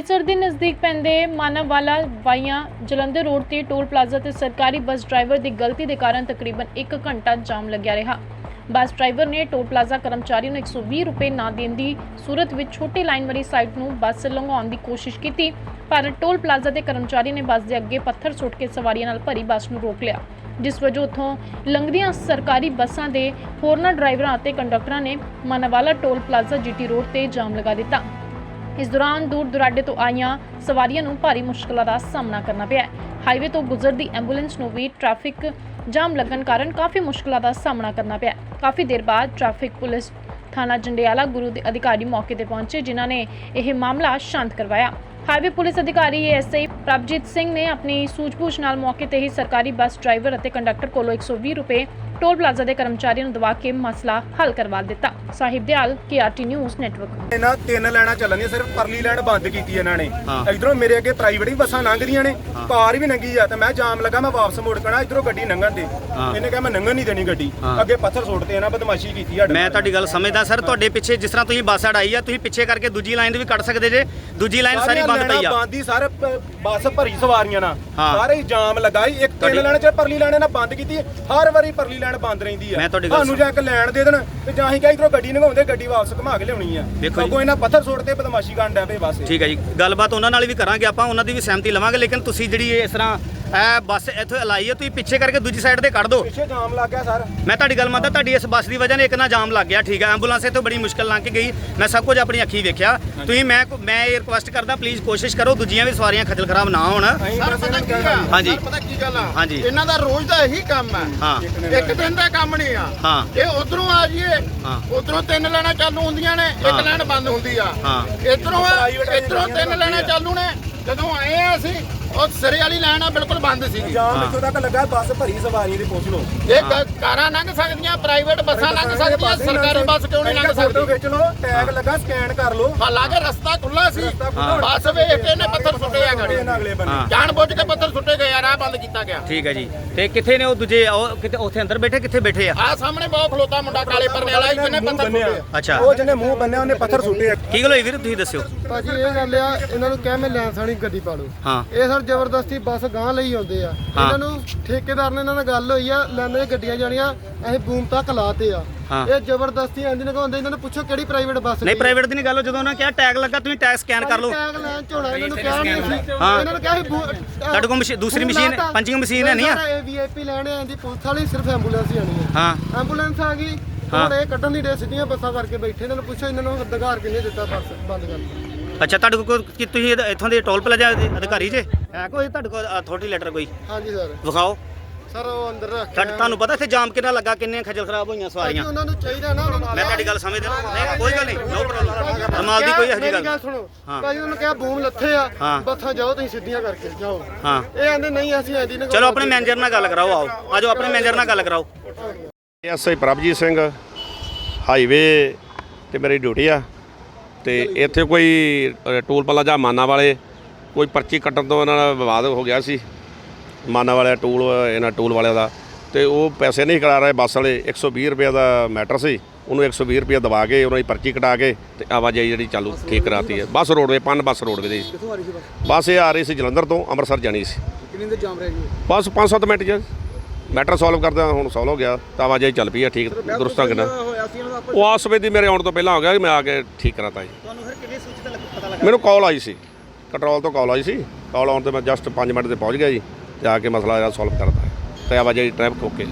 ਅੰਮ੍ਰਿਤਸਰ ਦੇ ਨਜ਼ਦੀਕ ਪੈਂਦੇ ਮਾਨਵਵਾਲਾ ਵਾਈਆਂ ਜਲੰਧਰ ਰੋਡ ਤੇ ਟੋਲ ਪਲਾਜ਼ਾ ਤੇ ਸਰਕਾਰੀ ਬੱਸ ਡਰਾਈਵਰ ਦੀ ਗਲਤੀ ਦੇ ਕਾਰਨ ਤਕਰੀਬਨ 1 ਘੰਟਾ ਜਾਮ ਲੱਗਿਆ ਰਿਹਾ। ਬੱਸ ਡਰਾਈਵਰ ਨੇ ਟੋਲ ਪਲਾਜ਼ਾ ਕਰਮਚਾਰੀ ਨੂੰ 120 ਰੁਪਏ ਨਾ ਦੇਣ ਦੀ ਸੂਰਤ ਵਿੱਚ ਛੋਟੀ ਲਾਈਨ ਵਾਲੀ ਸਾਈਡ ਨੂੰ ਬੱਸ ਲੰਘਾਉਣ ਦੀ ਕੋਸ਼ਿਸ਼ ਕੀਤੀ, ਪਰ ਟੋਲ ਪਲਾਜ਼ਾ ਦੇ ਕਰਮਚਾਰੀ ਨੇ ਬੱਸ ਦੇ ਅੱਗੇ ਪੱਥਰ ਸੁੱਟ ਕੇ ਸਵਾਰੀਆਂ ਨਾਲ ਭਰੀ ਬੱਸ ਨੂੰ ਰੋਕ ਲਿਆ। ਜਿਸ ਵਜੋਂ ਉੱਥੋਂ ਲੰਘਦੀਆਂ ਸਰਕਾਰੀ ਬੱਸਾਂ ਦੇ ਹੋਰਨਾਂ ਡਰਾਈਵਰਾਂ ਅਤੇ ਕੰਡਕਟਰਾਂ ਨੇ Manawala toll plaza GT road ਤੇ ਜਾਮ ਲਗਾ ਦਿੱਤਾ। ਇਸ ਦੌਰਾਨ ਦੂਰ ਦੁਰਾਡੇ ਤੋਂ ਆਈਆਂ ਸਵਾਰੀਆਂ ਨੂੰ ਭਾਰੀ ਮੁਸ਼ਕਲਾਂ ਦਾ ਸਾਹਮਣਾ ਕਰਨਾ ਪਿਆ ਹਾਈਵੇ ਤੋਂ ਗੁਜ਼ਰਦੀ ਐਂਬੂਲੈਂਸ ਨੂੰ ਵੀ ਟ੍ਰੈਫਿਕ ਜਾਮ ਲੱਗਣ ਕਾਰਨ ਕਾਫੀ ਮੁਸ਼ਕਲਾਂ ਦਾ ਸਾਹਮਣਾ ਕਰਨਾ ਪਿਆ ਕਾਫੀ ਦੇਰ ਬਾਅਦ ਟ੍ਰੈਫਿਕ ਪੁਲਿਸ ਥਾਣਾ ਜੰਡਿਆਲਾ ਗੁਰੂ ਦੇ ਅਧਿਕਾਰੀ ਮੌਕੇ ਤੇ ਪਹੁੰਚੇ, ਜਿਨ੍ਹਾਂ ਨੇ ਇਹ ਮਾਮਲਾ ਸ਼ਾਂਤ ਕਰਵਾਇਆ। ਹਾਈਵੇ ਪੁਲਿਸ ਅਧਿਕਾਰੀ ਐਸਆਈ ਪ੍ਰਭਜੀਤ ਸਿੰਘ ਨੇ ਆਪਣੀ ਸੂਝ-ਬੂਝ ਨਾਲ ਮੌਕੇ ਤੇ ਹੀ ਸਰਕਾਰੀ ਬੱਸ ਡਰਾਈਵਰ ਅਤੇ ਕੰਡਕਟਰ ਕੋਲੋਂ 120 ਰੁਪਏ ਟੋਲ ਪਲਾਜ਼ਾ ਦੇ ਕਰਮਚਾਰੀਆਂ ਨੂੰ ਦਵਾ ਕੇ ਮਸਲਾ ਹੱਲ ਕਰਵਾ ਦਿੱਤਾ Sahib Dayal KRT news network ਇਹਨਾਂ ਤਿੰਨ ਲੈਣਾ ਚੱਲਣੀਆਂ ਸਿਰਫ ਪਰਲੀ ਲੈਣ ਬੰਦ ਕੀਤੀ ਇਹਨਾਂ ਨੇ। ਇਧਰੋਂ ਮੇਰੇ ਅੱਗੇ ਪ੍ਰਾਈਵੇਟ ਵੀ ਬੱਸਾਂ ਲੰਘਦੀਆਂ ਨੇ ਕਾਰ ਵੀ ਲੰਘੀ ਆ ਤੇ ਮੈਂ ਜਾਮ ਲੱਗਾ ਮੈਂ ਵਾਪਸ ਮੁੜ ਕਣਾ ਇਧਰੋਂ ਗੱਡੀ ਲੰਘਣ ਦੇ। ਇਹਨੇ ਕਿਹਾ ਮੈਂ ਲੰਘਣ ਨਹੀਂ ਦੇਣੀ ਗੱਡੀ। ਅੱਗੇ ਪੱਥਰ ਸੁੱਟਦੇ ਇਹਨਾਂ ਬਦਮਾਸ਼ੀ ਕੀਤੀ ਸਾਡੇ ਮੈਂ ਨਾਲ। ਤੁਹਾਡੀ ਗੱਲ ਸਮਝਦਾ ਸਰ ਤੁਹਾਡੇ ਪਿੱਛੇ ਜਿਸ ਤਰ੍ਹਾਂ ਤੁਸੀਂ ਬੱਸ ਅੜਾਈ ਆ ਤੁਸੀਂ ਪਿੱਛੇ ਕਰਕੇ ਦੂਜੀ ਲਾਈਨ ਵੀ ਕੱਢ ਸਕਦੇ ਜੇ ਦੂਜੀ ਲਾਈਨ ਸਾਰੀ ਬੰਦ ਪਈ ਆ ਬੰਦ ਸਾਰੇ ਬੱਸ ਭਰੀ ਸਵਾਰੀਆਂ ਨਾਲ। ਸਾਰੇ ਜਾਮ ਲਗਾਈ ਇੱਕ ਤਿੰਨ ਲੈਣ ਚ ਪਰਲੀ ਲੈਣ ਇਹਨਾਂ ਬੰਦ ਕੀਤੀ ਹਰ ਵਾਰੀ ਪਰਲੀ ਲੈਣ ਬੰਦ ਰਹਿੰਦੀ ਆ। ਮੈਂ ਤੁਹਾਡੀ ਗੱਲ ਸਾਨੂੰ ਜਾਂ ਇੱਕ ਲੈਣ ਦੇ ਦੇਣ ਤੇ ਜਾਂ ਅਸੀਂ ਕਿਹਾ ਇਧਰੋਂ ਗੱਡੀ ਲੰਘਾਉਂਦੇ ਗੱਡੀ ਵਾਪਸ ਘੁਮਾ ਕੇ ਲਿਆਉਣੀ ਆ। ਦੇਖੋ ਜੀ। ਅੱਗੋਂ ਇਹਨਾਂ ਪੱਥਰ ਸੁੱਟਦੇ ਬਦਮਾਸ਼ੀ ਕਰਨ ਡੈ ਪਏ ਬਸ। ਠੀਕ ਹੈ ਜੀ। ਗੱਲਬਾਤ ਉਹਨਾਂ ਨਾਲ ਵੀ ਕਰਾਂਗੇ ਆਪਾਂ ਉਹਨਾਂ ਦੀ ਵੀ ਸਹਿਮਤੀ ਲਵਾਂਗੇ ਲੇਕਿਨ ਤੁਸੀਂ ਜਿਹੜੀ ਇਹ ਇਸ ਤਰ੍ਹਾਂ ਇਹ ਬੱਸ ਇੱਥੋਂ ਲਾਈ ਹੈ ਤੁਸੀਂ ਪਿੱਛੇ ਕਰਕੇ ਦੂਜੀ ਸਾਈਡ ਤੇ ਕੱਢ ਦਿਓ ਪਿੱਛੇ ਜਾਮ ਲੱਗ ਗਿਆ ਸਰ। ਮੈਂ ਤੁਹਾਡੀ ਗੱਲ ਮੰਨਦਾ ਤੁਹਾਡੀ ਇਸ ਬੱਸ ਦੀ ਵਜ੍ਹਾ ਨਾਲ ਇੱਕ ਨਾ ਜਾਮ ਲੱਗ ਗਿਆ ਠੀਕ ਹੈ ਐਂਬੂਲੈਂਸ ਇੱਥੋਂ ਬੜੀ ਮੁਸ਼ਕਲ ਲੰਘ ਕੇ ਗਈ। ਮੈਂ ਸਭ ਕੁਝ ਆਪਣੀ ਅੱਖੀਂ ਵੇਖਿਆ। ਤੁਸੀਂ ਮੈਂ ਮੈਂ ਇਹ ਰਿਕੁਐਸਟ ਕਰਦਾ ਪਲੀਜ਼ ਕੋਸ਼ਿਸ਼ ਕਰੋ ਦੂਜੀਆਂ ਵੀ ਸਵਾਰੀਆਂ ਖੱਜਲ ਖਰਾਬ ਨਾ ਹੋਣ। ਸਰ ਪਤਾ ਕੀ ਕਹਿਣਾ ਹਾਂਜੀ। ਪਤਾ ਕੀ ਗੱਲ ਆ? ਹਾਂਜੀ। ਇਹਨਾਂ ਦਾ ਰੋਜ਼ ਦਾ ਇਹੀ ਕੰਮ ਹਾਂ। ਇੱਕ ਦਿਨ ਦਾ ਕੰਮ ਨਹੀਂ ਆ। ਹਾਂ। ਇਹ ਉਧਰੋਂ ਆ ਜੀਏ ਹਾਂ। ਉਧਰੋਂ ਤਿੰਨ ਲੈਣਾ ਚਾਲੂ ਹੁੰਦੀਆਂ ਨੇ। ਇੱਕ ਲੈਣ ਬੰਦ ਹੁੰਦੀ ਆ। ਹਾਂ। ਇਧਰੋਂ ਇਧਰੋਂ ਤਿੰਨ ਲੈਣਾ ਚਾਲੂ ਨੇ। ਜਦੋਂ ਆਏ ਆ ਅਸੀਂ ਉਹ ਸਿਰੇ ਵਾਲੀ ਲਾਈਨ ਆ ਬਿਲਕੁਲ ਬੰਦ ਸੀਗੀ। ਜਾਮ। ਇੱਥੋਂ ਤੱਕ ਲੱਗਾ ਬੱਸ ਭਰੀ ਸਵਾਰੀਆਂ ਦੀ ਪੁੱਛ ਲਓ। ਇਹ ਕ- ਕਾਰਾਂ ਲੰਘ ਸਕਦੀਆਂ ਪ੍ਰਾਈਵੇਟ ਬੱਸਾਂ ਲੰਘ ਸਕਦੀਆਂ ਸਰਕਾਰੀ ਬੱਸ ਕਿਉਂ ਨਹੀਂ ਲੰਘ ਫੋਟੋ ਸਕਦੀ? ਖਿੱਚ ਲਓ ਟੈਗ ਲੱਗਾ ਸਕੈਨ ਕਰ ਲਓ। ਹਾਲਾਂਕਿ ਰਸਤਾ ਖੁੱਲਾ ਸੀ। ਬੱਸ ਵੇਖ ਕੇ ਇਹਨੇ ਪੱਥਰ ਸੁੱਟੇ ਆ ਗਾੜੀ। ਇਹਨਾਂ ਅਗਲੇ ਬੰਨੇ। ਹਾਂ। ਜਾਣ ਬੁੱਝ ਕੇ ਪੱਥਰ ਸੁੱਟੇ ਗਏ ਆ ਰਾਹ ਬੰਦ ਕੀਤਾ ਗਿਆ। ਠੀਕ ਹੈ ਜੀ। ਤੇ ਕਿੱਥੇ ਨੇ ਉਹ ਦੂਜੇ? ਉਹ ਕਿਤੇ ਉੱਥੇ ਅੰਦਰ ਬੈਠੇ ਕਿੱਥੇ ਬੈਠੇ ਆ? ਆ ਸਾਹਮਣੇ ਬਹੁਤ ਖਲੋਤਾ ਮੁੰਡਾ ਕਾਲੇ ਪਰਨੇ ਵਾਲਾ ਜਿਹਨੇ ਮੂੰਹ ਪੱਥਰ। ਸੁੱਟੇ ਆ। ਅੱਛਾ। ਉਹ ਜਿਹਨੇ ਮੂੰਹ ਬੰਨਿਆ ਉਹਨੇ ਪੱਥਰ ਸੁੱਟੇ ਆ। ਕੀ ਗੱਲ ਹੋਈ ਵੀਰ? ਤੁਸੀਂ ਦੱਸਿਓ। ਭਾਜੀ ਇਹ ਗੱਲ ਆ ਇਹਨਾਂ ਨੂੰ ਕਹਿ ਮੈਂ ਲੈਂਸ ਵਾਲੀ ਗੱਡੀ ਪਾ ਲਓ। ਹਾਂ। ਇਹ ਸਰ ਜ਼ਬਰਦਸਤੀ ਬੱਸ ਗਾਂ ਲਈ ਆਉਂਦੇ ਆ ਹਾਂ। ਇਹਨਾਂ ਨੂੰ ਠੇਕੇਦਾਰ ਨੇ ਇਹਨਾਂ ਨਾਲ ਗੱਲ ਹੋਈ ਆ ਲੈਣੇ ਗੱਡੀਆਂ ਜਾਣੀਆਂ ਅਸੀਂ ਬੂਮ ਤੱਕ ਲਾਤੇ ਆ ਹਾਂ। ਇਹ ਜ਼ਬਰਦਸਤੀ ਇੰਜ ਲਗਾਉਂਦੇ ਇਹਨਾਂ ਨੂੰ ਪੁੱਛੋ ਕਿਹੜੀ ਪ੍ਰਾਈਵੇਟ ਬੱਸ ਨਹੀਂ ਪ੍ਰਾਈਵੇਟ ਦੀ ਨਹੀਂ ਗੱਲ ਜਦੋਂ ਉਹਨਾਂ ਕਿਹਾ ਟੈਗ ਲੱਗਾ ਤੁਸੀਂ ਟੈਗ ਸਕੈਨ ਕਰ ਲਓ ਟੈਗ ਲੈਣ ਝੋਲਾ ਇਹਨਾਂ ਨੂੰ ਕਿਹਾ ਨਹੀਂ ਸੀ ਹਾਂ। ਇਹਨਾਂ ਨੂੰ ਕਿਹਾ ਸੀ ਬੂ- ਤੁਹਾਡੇ ਕੋਲ ਮਸ਼ੀ- ਦੂਸਰੀ ਮਸ਼ੀਨ- ਪੰਚਿੰਗ ਮਸ਼ੀਨ ਹੈ ਨਹੀਂ ਆ? ਇਹ ਵੀਆਈਪੀ ਲੈਣੇ ਆਂਦੀ ਪੁਲਿਸ ਵਾਲੀ ਸਿਰਫ ਐਂਬੂਲੈਂਸ ਹੀ ਆਣੀ ਹੈ ਹਾਂ ਐਂਬੂਲੈਂਸ ਆ ਗਈ। ਹੁਣ ਇਹ ਕੱਢਣ ਦੀ ਡੇ ਸਿੱਧੀਆਂ ਬੱਸਾਂ ਕਰਕੇ ਬੈਠੇ ਇਹਨਾਂ ਨੂੰ ਪੁੱਛੋ ਇਹਨਾਂ ਨੂੰ ਅਧਿਕਾਰ ਕਿੰਨੇ ਦਿੱਤਾ ਬੱਸ ਬੰਦ ਕਰਨ ਦਾ ਅੱਛਾ ਤੁਹਾਡੇ ਕੋਲ ਕੀ ਤੁਸੀਂ ਇਹਦਾ- ਇੱਥੋਂ ਦੇ ਟੋਲ ਪਲਾਜ਼ਾ ਦੇ ਅਧਿਕਾਰੀ ਜੇ ਹੈ ਕੋਈ ਤੁਹਾਡੇ ਕੋਲ ਅਥਾਰਟੀ ਲੈਟਰ ਕੋਈ? ਹਾਂਜੀ ਸਰ ਵਿਖਾਓ। ਸਰ ਉਹ ਅੰਦਰ ਰੱਖ ਤੁਹਾਡੇ- ਤੁਹਾਨੂੰ ਪਤਾ ਇੱਥੇ ਜਾਮ ਕਿੰਨਾ ਲੱਗਾ ਕਿੰਨੇ ਖੱਜਲ ਖਰਾਬ ਹੋਈਆਂ ਸਵਾਰੀਆਂ? ਉਹਨਾਂ ਨੂੰ ਚਾਹੀਦਾ ਨਾ ਉਹਨਾਂ ਨੂੰ ਮੈਂ ਤੁਹਾਡੀ ਗੱਲ ਸਮਝਦਾ ਨਹੀਂ ਕੋਈ ਗੱਲ ਨਹੀਂ ਨੋ ਪ੍ਰੋਬਲਮ ਰਮਾਲ ਦੀ ਕੋਈ ਇਹੋ ਜਿਹੀ ਮੇਰੀ ਗੱਲ ਗੱਲ ਸੁਣੋ। ਹਾਂ। ਭਾਜੀ ਉਹਨਾਂ ਕਿਹਾ ਬੂਮ ਲੱਥੇ ਆ ਹਾਂ। ਬੱਥਾਂ ਜਾਓ ਤੁਸੀਂ ਸਿੱਧੀਆਂ ਕਰਕੇ ਜਾਓ। ਹਾਂ। ਇਹ ਆਂਦੇ ਨਹੀਂ ਅਸੀਂ ਐਂਦੀ ਨਾ ਚਲੋ ਆਪਣੇ ਮੈਨੇਜਰ ਨਾਲ ਗੱਲ ਕਰਾਓ ਆਓ। ਆਜੋ ਆਪਣੇ ਮੈਨੇਜਰ ਨਾਲ ਗੱਲ ਕਰਾਓ। ਐਸਆਈ ਪ੍ਰਭਜੀਤ ਸਿੰਘ ਹਾਈਵੇ ਤੇ ਮੇਰੀ ਡਿਊਟੀ ਆ। ਤੇ ਇੱਥੇ ਕੋਈ ਅ, ਟੋਲ ਪਲਾਜ਼ਾ ਮਾਨਾ ਵਾਲੇ ਕੋਈ ਪਰਚੀ ਕੱਟਣ ਤੋਂ ਇਹਨਾਂ ਨਾਲ ਵਿਵਾਦ ਹੋ ਗਿਆ ਸੀ। ਮਾਨਾ ਵਾਲੇ ਟੋਲ ਇਹਨਾਂ ਟੋਲ ਵਾਲਿਆਂ ਦਾ। ਤੇ ਉਹ ਪੈਸੇ ਨਹੀਂ ਕਰਾ ਰਹੇ ਬੱਸ ਵਾਲੇ। 120 ਰੁਪਏ ਦਾ ਮੈਟਰ ਸੀ। ਉਹਨੂੰ 120 ਰੁਪਏ ਦਵਾ ਕੇ ਉਹਨਾਂ ਦੀ ਪਰਚੀ ਕਟਾ ਕੇ ਤੇ ਆਵਾਜਾਈ ਜਿਹੜੀ ਚਾਲੂ ਠੀਕ ਕਰਾਤੀ ਹੈ। ਬੱਸ ਰੋਡਵੇ ਪੰਨ ਬੱਸ ਰੋਡਵੇ ਦੀ। ਕਿੱਥੋਂ ਆ ਰਹੀ ਸੀ ਬੱਸ? ਬੱਸ ਇਹ ਆ ਰਹੀ ਸੀ ਜਲੰਧਰ ਤੋਂ ਅੰਮ੍ਰਿਤਸਰ ਜਾਣੀ ਸੀ। ਕਿੰਨੀ ਦੇ ਜਾਮ ਰਹਿ ਗਈ? ਬਸ 5-7 ਮਿੰਟ ਚ ਮੈਟਰ ਸੋਲਵ ਕਰਦਾ ਹੁਣ ਸੋਲਵ ਹੋ ਗਿਆ। ਤਾਂ ਆਵਾਜਾਈ ਚੱਲ ਪਈ ਆ ਠੀਕ ਦੁਰਸਤ ਹੋਇਆ ਸੀ ਦਾ ਉਹ ਆਸ ਵੇਦੀ ਮੇਰੇ ਆਉਣ ਤੋਂ ਪਹਿਲਾਂ ਹੋ ਗਿਆ ਕਿ ਮੈਂ ਆ ਕੇ ਠੀਕ ਕਰਾਤਾ ਜੀ। ਤੁਹਾਨੂੰ ਫਿਰ ਕਿਵੇਂ ਸੂਚਿਤ ਪਤਾ ਲੱਗਾ? ਮੈਨੂੰ ਕਾਲ ਆਈ ਸੀ। ਕੰਟਰੋਲ ਤੋਂ ਕਾਲ ਆਈ ਸੀ। ਕਾਲ ਆਉਣ ਤੇ ਮੈਂ ਜਸਟ 5 ਮਿੰਟ ਤੇ ਪਹੁੰਚ ਗਿਆ ਜੀ, ਤੇ ਆ ਕੇ ਮਸਲਾ ਜਿਹੜਾ ਸੋਲਵ ਕਰਤਾ। ਤੇ ਆਵਾਜਾਈ ਟ੍ਰੈਫਿਕ ਓਕੇ